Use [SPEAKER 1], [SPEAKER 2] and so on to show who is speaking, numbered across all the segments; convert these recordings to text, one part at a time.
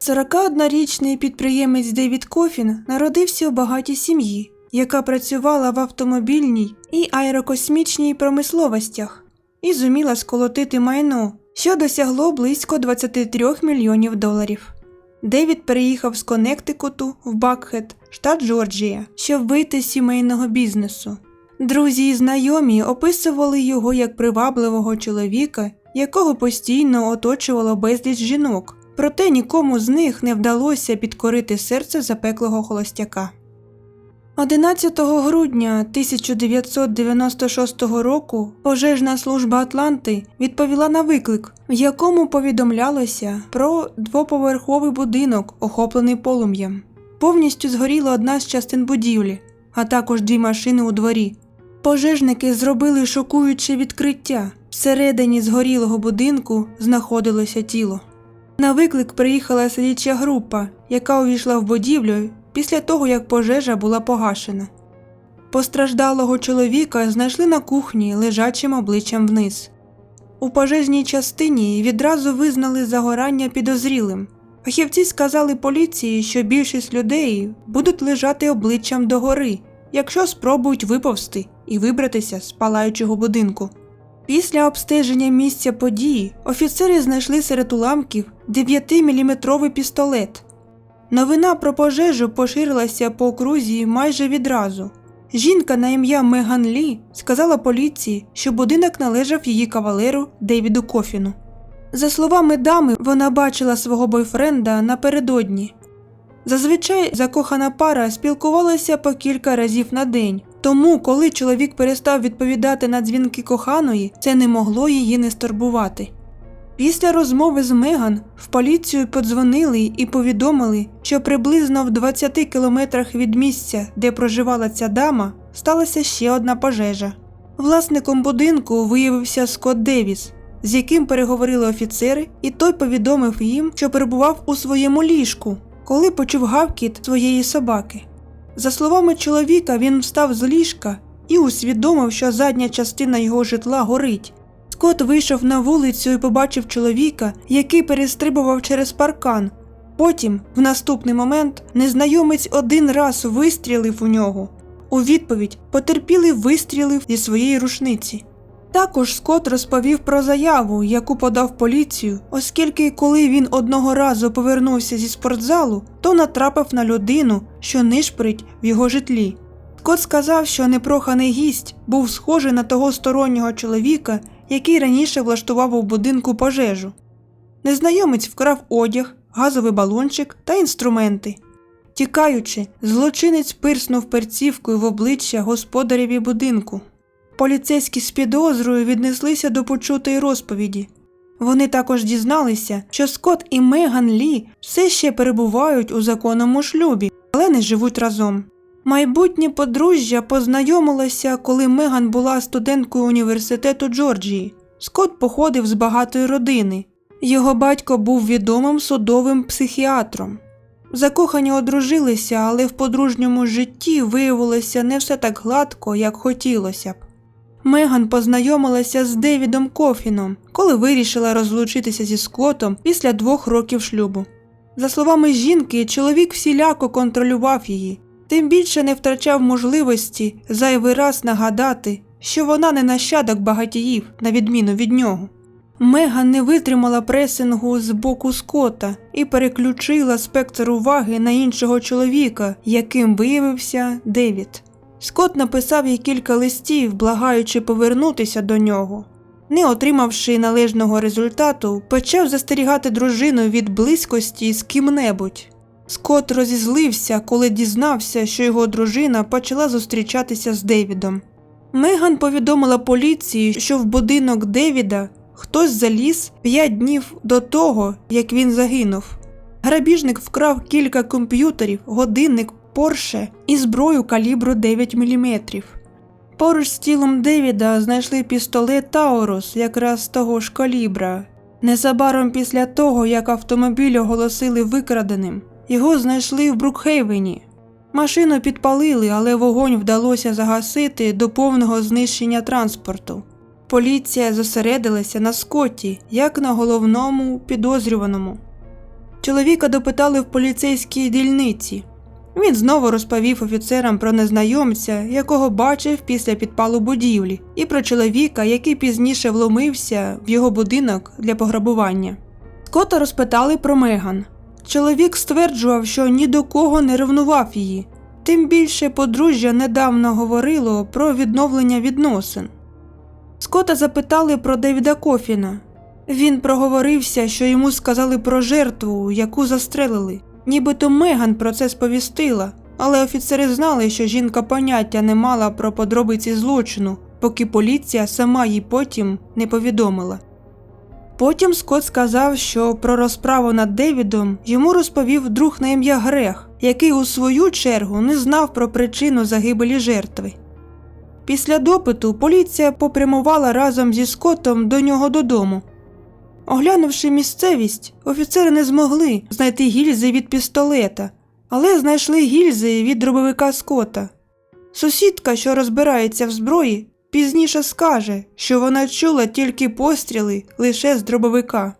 [SPEAKER 1] 41-річний підприємець Девід Кофін народився у багатій сім'ї, яка працювала в автомобільній і аерокосмічній промисловостях і зуміла сколотити майно, що досягло близько 23 мільйонів доларів. Девід переїхав з Коннектикуту в Бакхет, штат Джорджія, щоб вийти з сімейного бізнесу. Друзі і знайомі описували його як привабливого чоловіка, якого постійно оточувало безліч жінок, проте нікому з них не вдалося підкорити серце запеклого холостяка. 11 грудня 1996 року пожежна служба Атланти відповіла на виклик, в якому повідомлялося про двоповерховий будинок, охоплений полум'ям. Повністю згоріла одна з частин будівлі, а також дві машини у дворі. Пожежники зробили шокуюче відкриття. Всередині згорілого будинку знаходилося тіло. На виклик приїхала слідча група, яка увійшла в будівлю після того, як пожежа була погашена. Постраждалого чоловіка знайшли на кухні лежачим обличчям вниз. У пожежній частині відразу визнали загорання підозрілим. Фахівці сказали поліції, що більшість людей будуть лежати обличчям догори, якщо спробують виповзти і вибратися з палаючого будинку. Після обстеження місця події офіцери знайшли серед уламків 9-мм пістолет. Новина про пожежу поширилася по окрузі майже відразу. Жінка на ім'я Меган Лі сказала поліції, що будинок належав її кавалеру Девіду Кофіну. За словами дами, вона бачила свого бойфренда напередодні. Зазвичай закохана пара спілкувалася по кілька разів на день, тому, коли чоловік перестав відповідати на дзвінки коханої, це не могло її не стурбувати. Після розмови з Меган в поліцію подзвонили і повідомили, що приблизно в 20 кілометрах від місця, де проживала ця дама, сталася ще одна пожежа. Власником будинку виявився Скотт Девіс, з яким переговорили офіцери, і той повідомив їм, що перебував у своєму ліжку, коли почув гавкіт своєї собаки. За словами чоловіка, він встав з ліжка і усвідомив, що задня частина його житла горить. Скот вийшов на вулицю і побачив чоловіка, який перестрибував через паркан. Потім, в наступний момент, незнайомець один раз вистрілив у нього. У відповідь потерпілий вистрілив зі своєї рушниці. Також Скот розповів про заяву, яку подав поліцію, оскільки коли він одного разу повернувся зі спортзалу, то натрапив на людину, що нишпорить в його житлі. Скот сказав, що непроханий гість був схожий на того стороннього чоловіка, який раніше влаштував у будинку пожежу. Незнайомець вкрав одяг, газовий балончик та інструменти. Тікаючи, злочинець пирснув перцівкою в обличчя господареві будинку. Поліцейські з підозрою віднеслися до почутої розповіді. Вони також дізналися, що Скотт і Меган Лі все ще перебувають у законному шлюбі, але не живуть разом. Майбутнє подружжя познайомилося, коли Меган була студенткою університету Джорджії. Скотт походив з багатої родини. Його батько був відомим судовим психіатром. Закохані одружилися, але в подружньому житті виявилося не все так гладко, як хотілося б. Меган познайомилася з Девідом Кофіном, коли вирішила розлучитися зі Скоттом після двох років шлюбу. За словами жінки, чоловік всіляко контролював її, тим більше не втрачав можливості зайвий раз нагадати, що вона не нащадок багатіїв, на відміну від нього. Меган не витримала пресингу з боку Скотта і переключила спектр уваги на іншого чоловіка, яким виявився Девід. Скотт написав їй кілька листів, благаючи повернутися до нього. Не отримавши належного результату, почав застерігати дружину від близькості з ким-небудь. Скотт розізлився, коли дізнався, що його дружина почала зустрічатися з Девідом. Меган повідомила поліції, що в будинок Девіда хтось заліз п'ять днів до того, як він загинув. Грабіжник вкрав кілька комп'ютерів, годинник Порше і зброю калібру 9 мм. Поруч з тілом Девіда знайшли пістолет Таурус якраз того ж калібра. Незабаром після того, як автомобіль оголосили викраденим, його знайшли в Брукхейвені. Машину підпалили, але вогонь вдалося загасити до повного знищення транспорту. Поліція зосередилася на Скотті, як на головному підозрюваному. Чоловіка допитали в поліцейській дільниці. Він знову розповів офіцерам про незнайомця, якого бачив після підпалу будівлі, і про чоловіка, який пізніше вломився в його будинок для пограбування. Скотта розпитали про Меган. Чоловік стверджував, що ні до кого не ревнував її. Тим більше подружжя недавно говорило про відновлення відносин. Скота запитали про Девіда Кофіна. Він проговорився, що йому сказали про жертву, яку застрелили. Нібито Меган про це сповістила, але офіцери знали, що жінка поняття не мала про подробиці злочину, поки поліція сама їй потім не повідомила. Потім Скотт сказав, що про розправу над Девідом йому розповів друг на ім'я Грех, який у свою чергу не знав про причину загибелі жертви. Після допиту поліція попрямувала разом зі Скоттом до нього додому. Оглянувши місцевість, офіцери не змогли знайти гільзи від пістолета, але знайшли гільзи від дробовика Скотта. Сусідка, що розбирається в зброї, пізніше скаже, що вона чула тільки постріли лише з дробовика.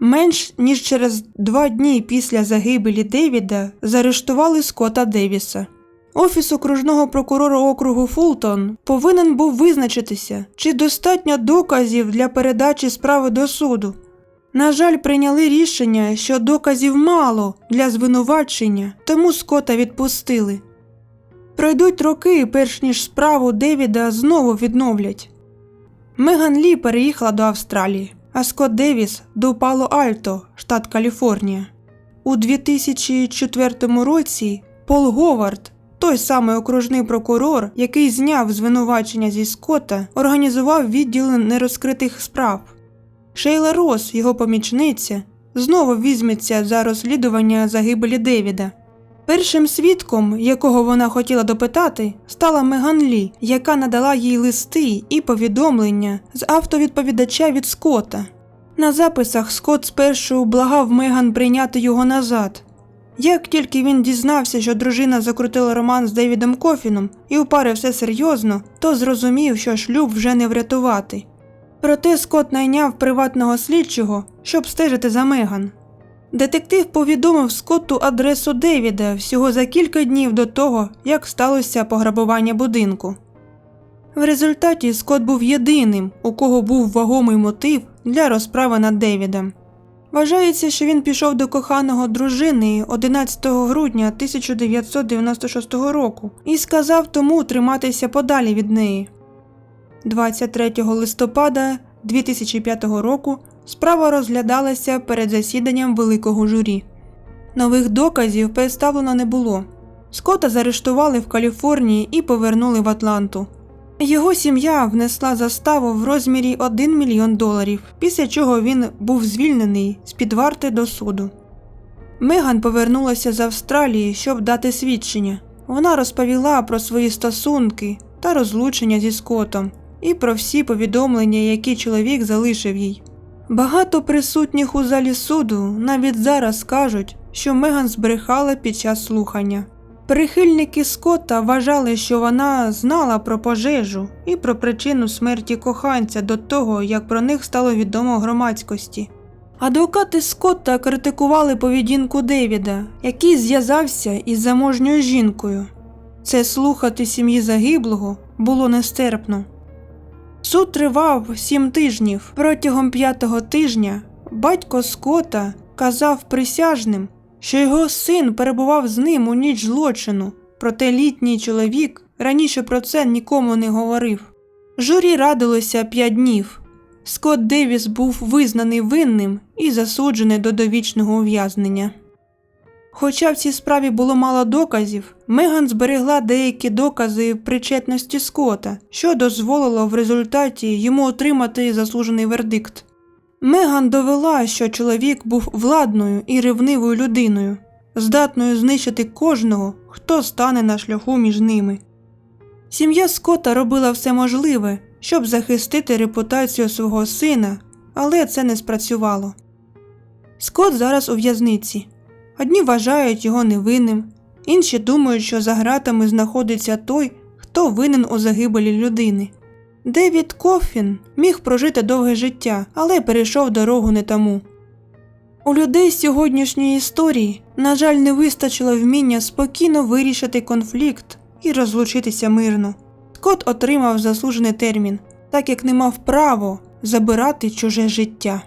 [SPEAKER 1] Менш ніж через два дні після загибелі Девіда заарештували Скотта Девіса. Офіс окружного прокурора округу Фултон повинен був визначитися, чи достатньо доказів для передачі справи до суду. На жаль, прийняли рішення, що доказів мало для звинувачення, тому Скотта відпустили. Пройдуть роки, перш ніж справу Девіда знову відновлять. Меган Лі переїхала до Австралії, а Скотт Девіс до Пало Альто, штат Каліфорнія. У 2004 році Пол Говард, той самий окружний прокурор, який зняв звинувачення зі Скотта, організував відділ нерозкритих справ. Шейла Рос, його помічниця, знову візьметься за розслідування загибелі Девіда. Першим свідком, якого вона хотіла допитати, стала Меган Лі, яка надала їй листи і повідомлення з автовідповідача від Скотта. На записах Скотт спершу благав Меган прийняти його назад. Як тільки він дізнався, що дружина закрутила роман з Девідом Кофіном і у пари все серйозно, то зрозумів, що шлюб вже не врятувати. Проте Скотт найняв приватного слідчого, щоб стежити за Меган. Детектив повідомив Скотту адресу Девіда всього за кілька днів до того, як сталося пограбування будинку. В результаті Скотт був єдиним, у кого був вагомий мотив для розправи над Девідом. Вважається, що він пішов до коханого дружини 11 грудня 1996 року і сказав тому триматися подалі від неї. 23 листопада 2005 року справа розглядалася перед засіданням великого журі. Нових доказів представлено не було. Скотта заарештували в Каліфорнії і повернули в Атланту. Його сім'я внесла заставу в розмірі 1 мільйон доларів, після чого він був звільнений з під варти до суду. Меган повернулася з Австралії, щоб дати свідчення. Вона розповіла про свої стосунки та розлучення зі Скоттом і про всі повідомлення, які чоловік залишив їй. Багато присутніх у залі суду навіть зараз кажуть, що Меган збрехала під час слухання. Прихильники Скотта вважали, що вона знала про пожежу і про причину смерті коханця до того, як про них стало відомо громадськості. Адвокати Скотта критикували поведінку Девіда, який зв'язався із заможньою жінкою. Це слухати сім'ї загиблого було нестерпно. Суд тривав сім тижнів. Протягом п'ятого тижня батько Скотта казав присяжним, що його син перебував з ним у ніч злочину, проте літній чоловік раніше про це нікому не говорив. Журі радилося п'ять днів. Скотт Девіс був визнаний винним і засуджений до довічного ув'язнення. Хоча в цій справі було мало доказів, Меган зберегла деякі докази причетності Скотта, що дозволило в результаті йому отримати заслужений вердикт. Меган довела, що чоловік був владною і ревнивою людиною, здатною знищити кожного, хто стане на шляху між ними. Сім'я Скотта робила все можливе, щоб захистити репутацію свого сина, але це не спрацювало. Скотт зараз у в'язниці. Одні вважають його невинним, інші думають, що за ґратами знаходиться той, хто винен у загибелі людини. Девід Кофін міг прожити довге життя, але перейшов дорогу не тому. У людей сьогоднішньої історії, на жаль, не вистачило вміння спокійно вирішити конфлікт і розлучитися мирно. Скотт отримав заслужений термін, так як не мав право забирати чуже життя.